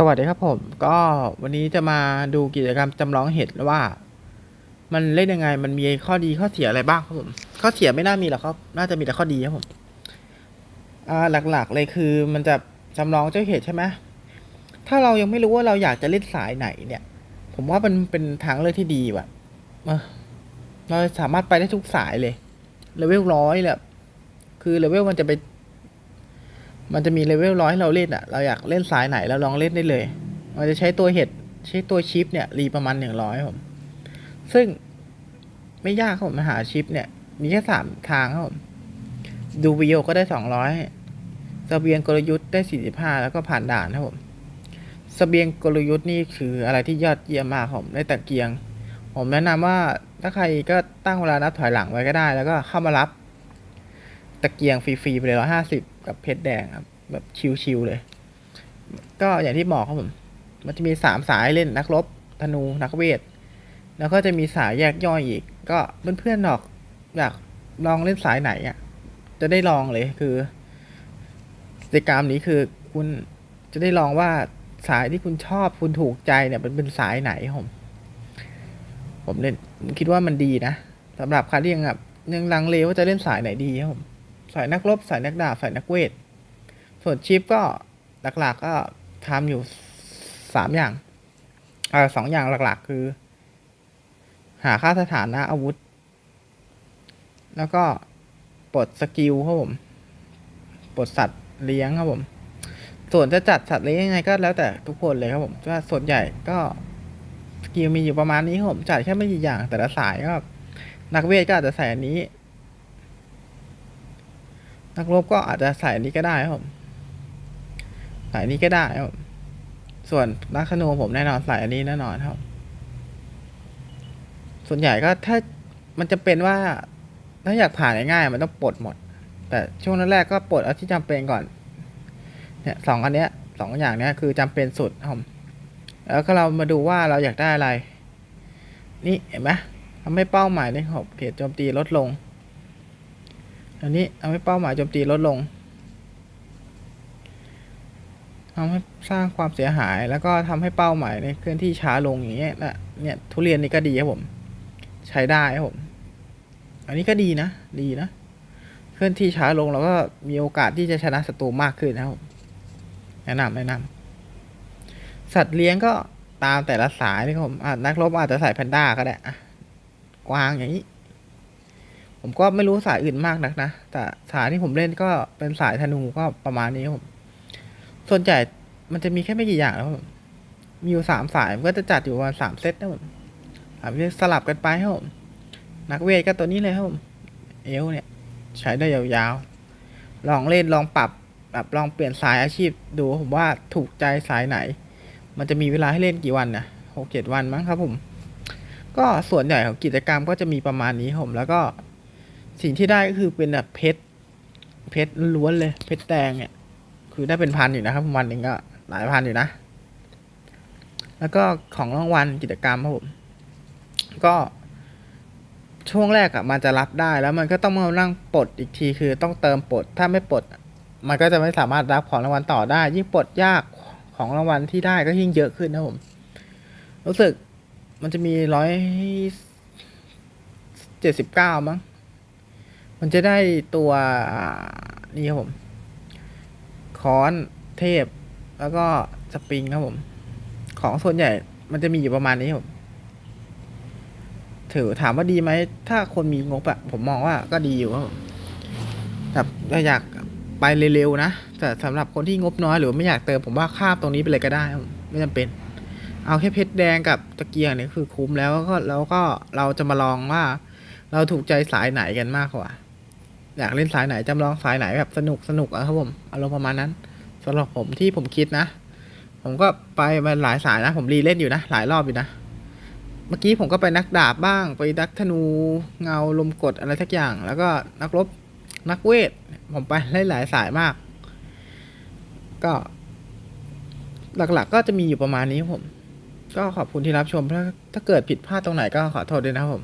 สวัสดีครับผมก็วันนี้จะมาดูกิจกรรมจำลองเหตุว่า มันเล่นยังไงมันมีข้อดีข้อเสียอะไรบ้างครับผมข้อเสียไม่น่ามีหรอกครับ น่าจะมีแต่ข้อดีครับผมอ่าหลักๆเลยคือมันจะจำลองเจ้าเหตุใช่ไหมถ้าเรายังไม่รู้ว่าเราอยากจะเล่นสายไหนเนี่ย ผมว่ามันเป็นทางเลือกที่ดีว่ะเราสามารถไปได้ทุกสายเลยเลเวลร้อยเลยคือเลเวลมันจะไป มันจะมีเลเวลร้อยให้เราเล่นอะ เราอยากเล่นสายไหนเราลองเล่นได้เลย มันจะใช้ตัวเห็ดใช้ตัวชิปเนี่ยรีประมาณหนึ่งร้อยผม ซึ่งไม่ยากครับผมมาหาชิปเนี่ย มีแค่สามทางครับผม ดูวิดีโอก็ได้สองร้อยสเบียงกลยุทธ์ได้สี่สิบห้าแล้วก็ผ่านด่านครับผมสเบียงกลยุทธ์นี่คืออะไรที่ยอดเยี่ยมมากครับผมได้ตะเกียง ผมแนะนำว่าถ้าใครก็ตั้งเวลานับถอยหลังไว้ก็ได้ แล้วก็เข้ามารับ ตะเกียงฟรีๆไปเลยร้อยห้าสิบ กับเพชรแดงครับแบบชิวๆเลย ก็อย่างที่บอกครับผม มันจะมีสามสายเล่นนักรบธนูนักเวท แล้วก็จะมีสายแยกย่อยอีก ก็เพื่อนๆหรอกอยากลองเล่นสายไหนอะ จะได้ลองเลยคือกิจกรรมนี้คือคุณจะได้ลองว่าสายที่คุณชอบคุณถูกใจเนี่ยมันเป็นสายไหนครับผม ผมเล่นผมคิดว่ามันดีนะสำหรับใครที่ยังแบบยังลังเลว่าจะเล่นสายไหนดีครับผม สายนักรบสายนักดาบสายนักเวท ส่วนชิปก็หลักๆก็ทำอยู่สามอย่างเออสองอย่างหลักๆ คือ หาค่าสถานะอาวุธ แล้วก็ปลดสกิลครับผมปลดสัตว์เลี้ยงครับผม ส่วนจะจัดสัตว์เลี้ยงยังไงก็แล้วแต่ทุกคนเลยครับผมว่าส่วนใหญ่ก็สกิลมีอยู่ประมาณนี้ครับผมจัดแค่ไม่กี่อย่างแต่ละสายก็นักเวทก็อาจจะใส่อันนี้ นักรบก็อาจจะใส่อันนี้ก็ได้ครับใส่อันนี้ก็ได้ครับส่วนนักธนูผมแน่นอนใส่อันนี้แน่นอนครับ ส่วนใหญ่ก็ถ้ามันจะเป็นว่า ถ้าอยากผ่านง่ายๆมันต้องปลดหมด แต่ช่วงแรกๆก็ปลดเอาที่จำเป็นก่อน เนี่ยสองอันเนี้ยสองอย่างเนี้ยคือจำเป็นสุดครับแล้วก็เรามาดูว่าเราอยากได้อะไร นี่เห็นไหมทำให้เป้าหมายในขอบเขตโจมตีลดลง อันนี้ทำให้เป้าหมายโจมตีลดลงทำให้สร้างความเสียหายแล้วก็ทำให้เป้าหมายในเคลื่อนที่ช้าลงอย่างเงี้ยนะเนี่ยทุเรียนนี่ก็ดีครับผม ใช้ได้ครับผม อันนี้ก็ดีนะ ดีนะ เคลื่อนที่ช้าลงเราก็มีโอกาสที่จะชนะศัตรูมากขึ้นนะครับแนะนำแนะนำสัตว์เลี้ยงก็ตามแต่ละสายนะครับผมอะนักรบอาจจะใส่แพนด้าก็ได้กวางอย่างนี้ ผมก็ไม่รู้สายอื่นมากนักนะ แต่สายที่ผมเล่นก็เป็นสายธนูก็ประมาณนี้ครับผม ส่วนใหญ่มันจะมีแค่ไม่กี่อย่างนะครับผมมีอยู่สามสายก็จะจัดอยู่ประมาณสามเซตนะครับผมสามเซตสลับกันไปครับผม นักเวทก็ตัวนี้เลยครับผม เอลเนี่ย ใช้ได้ยาวๆ ลองเล่นลองปรับแบบลองเปลี่ยนสายอาชีพดูผมว่าถูกใจสายไหน มันจะมีเวลาให้เล่นกี่วันนะหกเจ็ดวันมั้งครับผม ก็ส่วนใหญ่ของกิจกรรมก็จะมีประมาณนี้ครับผมแล้วก็ สิ่งที่ได้ก็คือเป็นแบบเพชรเพชรล้วนเลย เพชรแดงเนี่ย คือได้เป็นพันอยู่นะครับวันหนึ่งก็หลายพันอยู่นะ แล้วก็ของรางวัลกิจกรรมครับผมก็ช่วงแรกอะมันจะรับได้แล้วมันก็ต้องมานั่งปลดอีกทีคือต้องเติมปลดถ้าไม่ปลด มันก็จะไม่สามารถรับของรางวัลต่อได้ ยิ่งปลดยากของรางวัลที่ได้ก็ยิ่งเยอะขึ้นนะผมรู้สึกมันจะมีร้อยเจ็ดสิบเก้ามั้ง มันจะได้ตัวนี่ครับผมค้อนเทพ แล้วก็สปริงครับผม ของส่วนใหญ่มันจะมีอยู่ประมาณนี้ครับผมถือถามว่าดีไหม ถ้าคนมีงบอะผมมองว่าก็ดีอยู่ครับผมแต่ถ้าอยากไปเร็วๆนะ แต่สำหรับคนที่งบน้อยหรือว่าไม่อยากเติมผมว่าข้ามตรงนี้ไปเลยก็ได้ ไม่จำเป็น เอาแค่เพชรแดงกับตะเกียงเนี่ยคือคุ้มแล้วก็แล้วก็เราจะมาลองว่า เราถูกใจสายไหนกันมากกว่า อยากเล่นสายไหนจำลองสายไหนแบบสนุกสนุกอะครับผมอารมณ์ประมาณนั้นสำหรับผมที่ผมคิดนะ ผมก็ไปมาหลายสายนะ ผมรีเล่นอยู่นะหลายรอบอยู่นะ เมื่อกี้ผมก็ไปนักดาบบ้าง ไปนักธนูเงาลมกดอะไรทักอย่าง แล้วก็นักรบนักเวท ผมไปไล่หลายสายมาก ก็ หลักๆก็จะมีอยู่ประมาณนี้ผม ก็ขอบคุณที่รับชมถ้าถ้าเกิดผิดพลาดตรงไหนก็ขอโทษด้วยนะครับผม